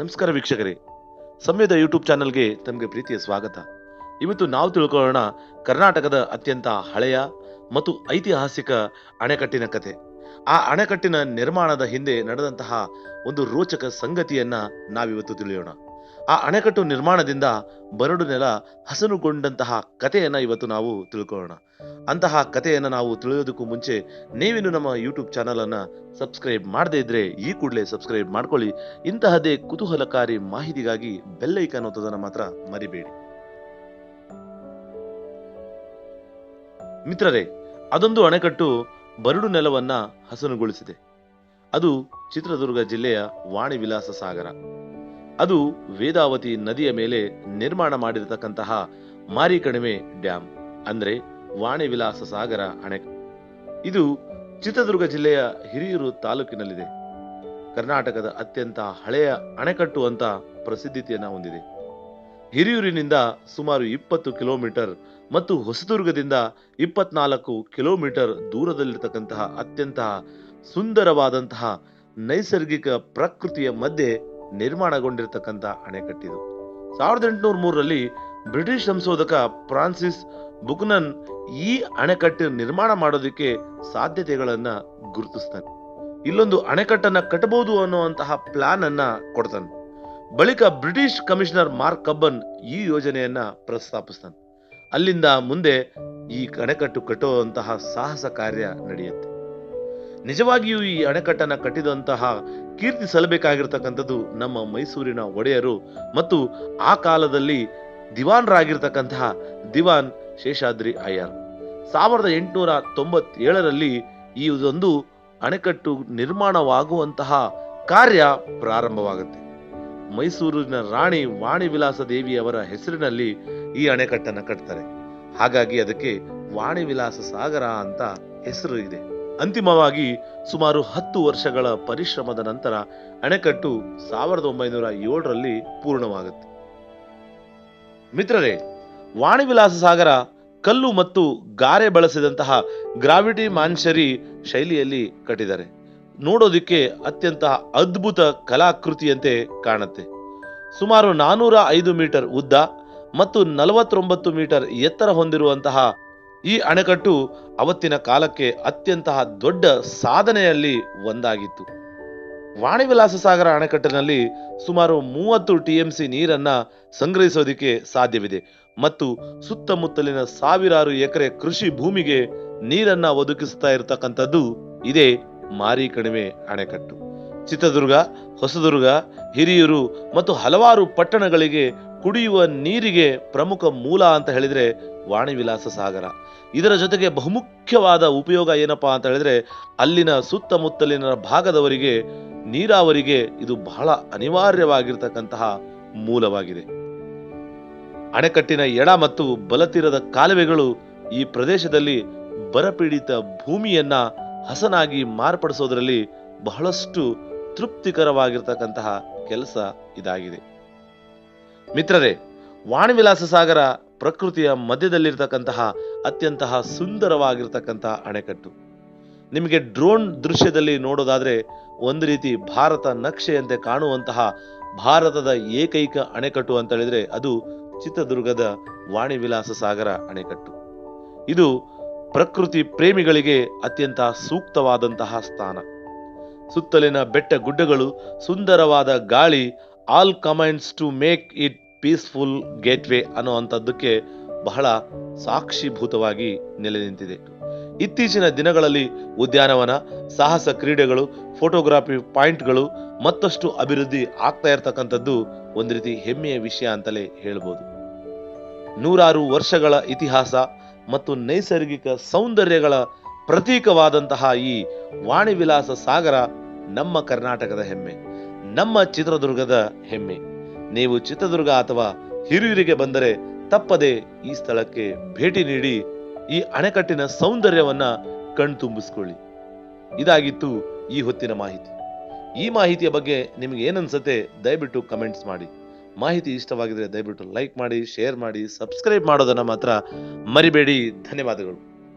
ನಮಸ್ಕಾರ ವೀಕ್ಷಕರೇ. ಸಮಯದ ಯೂಟ್ಯೂಬ್ ಚಾನಲ್ಗೆ ತಮಗೆ ಪ್ರೀತಿಯ ಸ್ವಾಗತ. ಇವತ್ತು ನಾವು ತಿಳ್ಕೊಳ್ಳೋಣ ಕರ್ನಾಟಕದ ಅತ್ಯಂತ ಹಳೆಯ ಮತ್ತು ಐತಿಹಾಸಿಕ ಅಣೆಕಟ್ಟಿನ ಕತೆ. ಆ ಅಣೆಕಟ್ಟಿನ ನಿರ್ಮಾಣದ ಹಿಂದೆ ನಡೆದಂತಹ ಒಂದು ರೋಚಕ ಸಂಗತಿಯನ್ನ ನಾವಿವತ್ತು ತಿಳಿಯೋಣ. ಆ ಅಣೆಕಟ್ಟು ನಿರ್ಮಾಣದಿಂದ ಬರಡು ನೆಲ ಹಸನುಗೊಂಡಂತಹ ಕಥೆಯನ್ನ ಇವತ್ತು ನಾವು ತಿಳ್ಕೊಳ್ಳೋಣ. ಅಂತಹ ಕಥೆಯನ್ನ ನಾವು ತಿಳಿಯೋದಕ್ಕೂ ಮುಂಚೆ ನೀವಿನ್ನು ನಮ್ಮ ಯೂಟ್ಯೂಬ್ ಚಾನಲ್ ಅನ್ನ ಸಬ್ಸ್ಕ್ರೈಬ್ ಮಾಡದೇ ಇದ್ರೆ ಈ ಕೂಡಲೇ ಸಬ್ಸ್ಕ್ರೈಬ್ ಮಾಡ್ಕೊಳ್ಳಿ. ಇಂತಹದೇ ಕುತೂಹಲಕಾರಿ ಮಾಹಿತಿಗಾಗಿ ಬೆಲ್ ಐಕಾನ್ ಒತ್ತೋದನ್ನ ಮಾತ್ರ ಮರಿಬೇಡಿ. ಮಿತ್ರರೇ, ಅದೊಂದು ಅಣೆಕಟ್ಟು ಬರಡು ನೆಲವನ್ನ ಹಸನುಗೊಳಿಸಿದೆ. ಅದು ಚಿತ್ರದುರ್ಗ ಜಿಲ್ಲೆಯ ವಾಣಿ ವಿಲಾಸ ಸಾಗರ. ಅದು ವೇದಾವತಿ ನದಿಯ ಮೇಲೆ ನಿರ್ಮಾಣ ಮಾಡಿರತಕ್ಕಂತಹ ಮಾರಿಕಣಿವೆ ಡ್ಯಾಂ, ಅಂದ್ರೆ ವಾಣಿ ವಿಲಾಸ ಸಾಗರ ಅಣೆ. ಇದು ಚಿತ್ರದುರ್ಗ ಜಿಲ್ಲೆಯ ಹಿರಿಯೂರು ತಾಲೂಕಿನಲ್ಲಿದೆ. ಕರ್ನಾಟಕದ ಅತ್ಯಂತ ಹಳೆಯ ಅಣೆಕಟ್ಟು ಅಂತ ಪ್ರಸಿದ್ಧತೆಯನ್ನು ಹೊಂದಿದೆ. ಹಿರಿಯೂರಿನಿಂದ ಸುಮಾರು ಇಪ್ಪತ್ತು ಕಿಲೋಮೀಟರ್ ಮತ್ತು ಹೊಸದುರ್ಗದಿಂದ ಇಪ್ಪತ್ನಾಲ್ಕು ಕಿಲೋಮೀಟರ್ ದೂರದಲ್ಲಿರ್ತಕ್ಕಂತಹ ಅತ್ಯಂತ ಸುಂದರವಾದಂತಹ ನೈಸರ್ಗಿಕ ಪ್ರಕೃತಿಯ ಮಧ್ಯೆ ನಿರ್ಮಾಣಗೊಂಡಿರ್ತಕ್ಕಂಥ ಅಣೆಕಟ್ಟಿದು. ಸಾವಿರದ ಎಂಟುನೂರ ಮೂರರಲ್ಲಿ ಬ್ರಿಟಿಷ್ ಸಂಶೋಧಕ ಫ್ರಾನ್ಸಿಸ್ ಬುಕ್ನನ್ ಈ ಅಣೆಕಟ್ಟು ನಿರ್ಮಾಣ ಮಾಡೋದಕ್ಕೆ ಸಾಧ್ಯತೆಗಳನ್ನ ಗುರುತಿಸ್ತಾನೆ. ಇಲ್ಲೊಂದು ಅಣೆಕಟ್ಟನ್ನ ಕಟ್ಟಬಹುದು ಅನ್ನುವಂತಹ ಪ್ಲಾನ್ ಅನ್ನ ಕೊಡ್ತಾನೆ. ಬಳಿಕ ಬ್ರಿಟಿಷ್ ಕಮಿಷನರ್ ಮಾರ್ಕ್ ಕಬ್ಬನ್ ಈ ಯೋಜನೆಯನ್ನ ಪ್ರಸ್ತಾಪಿಸ್ತಾನೆ. ಅಲ್ಲಿಂದ ಮುಂದೆ ಈ ಅಣೆಕಟ್ಟು ಕಟ್ಟುವಂತಹ ಸಾಹಸ ಕಾರ್ಯ ನಡೆಯುತ್ತೆ. ನಿಜವಾಗಿಯೂ ಈ ಅಣೆಕಟ್ಟನ್ನ ಕಟ್ಟಿದಂತಹ ಕೀರ್ತಿ ಸಲ್ಲಬೇಕಾಗಿರ್ತಕ್ಕಂಥದ್ದು ನಮ್ಮ ಮೈಸೂರಿನ ಒಡೆಯರು ಮತ್ತು ಆ ಕಾಲದಲ್ಲಿ ದಿವಾನ್ರಾಗಿರ್ತಕ್ಕಂತಹ ದಿವಾನ್ ಶೇಷಾದ್ರಿ ಅಯ್ಯರ್. ಸಾವಿರದ ಎಂಟುನೂರ ತೊಂಬತ್ತೇಳರಲ್ಲಿ ಈ ಒಂದು ಅಣೆಕಟ್ಟು ನಿರ್ಮಾಣವಾಗುವಂತಹ ಕಾರ್ಯ ಪ್ರಾರಂಭವಾಗುತ್ತೆ. ಮೈಸೂರಿನ ರಾಣಿ ವಾಣಿ ವಿಲಾಸ ದೇವಿಯವರ ಹೆಸರಿನಲ್ಲಿ ಈ ಅಣೆಕಟ್ಟನ್ನು ಕಟ್ತಾರೆ. ಹಾಗಾಗಿ ಅದಕ್ಕೆ ವಾಣಿ ವಿಲಾಸ ಸಾಗರ ಅಂತ ಹೆಸರು ಇದೆ. ಅಂತಿಮವಾಗಿ ಸುಮಾರು ಹತ್ತು ವರ್ಷಗಳ ಪರಿಶ್ರಮದ ನಂತರ ಅಣೆಕಟ್ಟು ಸಾವಿರದ ಒಂಬೈನೂರ ಏಳರಲ್ಲಿ ಪೂರ್ಣವಾಗುತ್ತೆ. ಮಿತ್ರರೇ, ವಾಣಿವಿಲಾಸ ಸಾಗರ ಕಲ್ಲು ಮತ್ತು ಗಾರೆ ಬಳಸಿದಂತಹ ಗ್ರಾವಿಟಿ ಮಾನ್ಶರಿ ಶೈಲಿಯಲ್ಲಿ ಕಟ್ಟಿದ್ದಾರೆ. ನೋಡೋದಿಕ್ಕೆ ಅತ್ಯಂತ ಅದ್ಭುತ ಕಲಾಕೃತಿಯಂತೆ ಕಾಣುತ್ತೆ. ಸುಮಾರು ನಾನೂರ ಐದು ಮೀಟರ್ ಉದ್ದ ಮತ್ತು ನಲವತ್ತೊಂಬತ್ತು ಮೀಟರ್ ಎತ್ತರ ಹೊಂದಿರುವಂತಹ ಈ ಅಣೆಕಟ್ಟು ಅವತ್ತಿನ ಕಾಲಕ್ಕೆ ಅತ್ಯಂತ ದೊಡ್ಡ ಸಾಧನೆಯಲ್ಲಿ ಒಂದಾಗಿತ್ತು. ವಾಣಿವಿಲಾಸ ಸಾಗರ ಅಣೆಕಟ್ಟಿನಲ್ಲಿ ಸುಮಾರು ಮೂವತ್ತು ಟಿಎಂಸಿ ನೀರನ್ನ ಸಂಗ್ರಹಿಸೋದಿಕ್ಕೆ ಸಾಧ್ಯವಿದೆ ಮತ್ತು ಸುತ್ತಮುತ್ತಲಿನ ಸಾವಿರಾರು ಎಕರೆ ಕೃಷಿ ಭೂಮಿಗೆ ನೀರನ್ನ ಒದಗಿಸ್ತಾ ಇರತಕ್ಕಂಥದ್ದು ಇದೇ ಮಾರಿ ಕಣಿವೆ ಅಣೆಕಟ್ಟು. ಚಿತ್ರದುರ್ಗ, ಹೊಸದುರ್ಗ, ಹಿರಿಯೂರು ಮತ್ತು ಹಲವಾರು ಪಟ್ಟಣಗಳಿಗೆ ಕುಡಿಯುವ ನೀರಿಗೆ ಪ್ರಮುಖ ಮೂಲ ಅಂತ ಹೇಳಿದ್ರೆ ವಾಣಿವಿಲಾಸ ಸಾಗರ. ಇದರ ಜೊತೆಗೆ ಬಹುಮುಖ್ಯವಾದ ಉಪಯೋಗ ಏನಪ್ಪಾ ಅಂತ ಹೇಳಿದ್ರೆ ಅಲ್ಲಿನ ಸುತ್ತಮುತ್ತಲಿನ ಭಾಗದವರಿಗೆ, ನೀರಾವರಿಗೆ ಇದು ಬಹಳ ಅನಿವಾರ್ಯವಾಗಿರ್ತಕ್ಕಂತಹ ಮೂಲವಾಗಿದೆ. ಅಣೆಕಟ್ಟಿನ ಎಡ ಮತ್ತು ಬಲತೀರದ ಕಾಲುವೆಗಳು ಈ ಪ್ರದೇಶದಲ್ಲಿ ಬರಪೀಡಿತ ಭೂಮಿಯನ್ನ ಹಸನಾಗಿ ಮಾರ್ಪಡಿಸೋದ್ರಲ್ಲಿ ಬಹಳಷ್ಟು ತೃಪ್ತಿಕರವಾಗಿರ್ತಕ್ಕಂತಹ ಕೆಲಸ ಇದಾಗಿದೆ. ಮಿತ್ರರೇ ವಾಣಿವಿಲಾಸ ಸಾಗರ ಪ್ರಕೃತಿಯ ಮಧ್ಯದಲ್ಲಿರ್ತಕ್ಕಂತಹ ಅತ್ಯಂತ ಸುಂದರವಾಗಿರ್ತಕ್ಕಂತಹ ಅಣೆಕಟ್ಟು. ನಿಮಗೆ ಡ್ರೋನ್ ದೃಶ್ಯದಲ್ಲಿ ನೋಡೋದಾದ್ರೆ ಒಂದು ರೀತಿ ಭಾರತ ನಕ್ಷೆಯಂತೆ ಕಾಣುವಂತಹ ಭಾರತದ ಏಕೈಕ ಅಣೆಕಟ್ಟು ಅಂತ ಹೇಳಿದ್ರೆ ಅದು ಚಿತ್ರದುರ್ಗದ ವಾಣಿವಿಲಾಸ ಸಾಗರ ಅಣೆಕಟ್ಟು. ಇದು ಪ್ರಕೃತಿ ಪ್ರೇಮಿಗಳಿಗೆ ಅತ್ಯಂತ ಸೂಕ್ತವಾದಂತಹ ಸ್ಥಾನ. ಸುತ್ತಲಿನ ಬೆಟ್ಟ ಗುಡ್ಡಗಳು, ಸುಂದರವಾದ ಗಾಳಿ all comments to make it peaceful gateway ಅನ್ನುವಂಥದ್ದಕ್ಕೆ ಬಹಳ ಸಾಕ್ಷಿಭೂತವಾಗಿ ನೆಲೆ ನಿಂತಿದೆ. ಇತ್ತೀಚಿನ ದಿನಗಳಲ್ಲಿ ಉದ್ಯಾನವನ, ಸಾಹಸ ಕ್ರೀಡೆಗಳು ಫೋಟೋಗ್ರಾಫಿ ಪಾಯಿಂಟ್ಗಳು ಮತ್ತಷ್ಟು ಅಭಿವೃದ್ಧಿ ಆಗ್ತಾ ಇರತಕ್ಕಂಥದ್ದು ಒಂದು ರೀತಿ ಹೆಮ್ಮೆಯ ವಿಷಯ ಅಂತಲೇ ಹೇಳ್ಬೋದು. ನೂರಾರು ವರ್ಷಗಳ ಇತಿಹಾಸ ಮತ್ತು ನೈಸರ್ಗಿಕ ಸೌಂದರ್ಯಗಳ ಪ್ರತೀಕವಾದಂತಹ ಈ ವಾಣಿವಿಲಾಸ ಸಾಗರ ನಮ್ಮ ಕರ್ನಾಟಕದ ಹೆಮ್ಮೆ. ನಮ್ಮ ಚಿತ್ರದುರ್ಗದ ಹೆಮ್ಮೆ. ನೀವು ಚಿತ್ರದುರ್ಗ ಅಥವಾ ಹಿರಿಯೂರಿಗೆ ಬಂದರೆ ತಪ್ಪದೆ ಈ ಸ್ಥಳಕ್ಕೆ ಭೇಟಿ ನೀಡಿ ಈ ಅಣೆಕಟ್ಟಿನ ಸೌಂದರ್ಯವನ್ನ ಕಣ್ತುಂಬಿಸ್ಕೊಳ್ಳಿ ಇದಾಗಿತ್ತು ಈ ಹೊತ್ತಿನ ಮಾಹಿತಿ. ಈ ಮಾಹಿತಿಯ ಬಗ್ಗೆ ನಿಮಗೆ ಏನನ್ಸುತ್ತೆ ದಯವಿಟ್ಟು ಕಮೆಂಟ್ಸ್ ಮಾಡಿ. ಮಾಹಿತಿ ಇಷ್ಟವಾಗಿದ್ರೆ ದಯವಿಟ್ಟು ಲೈಕ್ ಮಾಡಿ, ಶೇರ್ ಮಾಡಿ, ಸಬ್ಸ್ಕ್ರೈಬ್ ಮಾಡೋದನ್ನ ಮಾತ್ರ ಮರಿಬೇಡಿ. ಧನ್ಯವಾದಗಳು.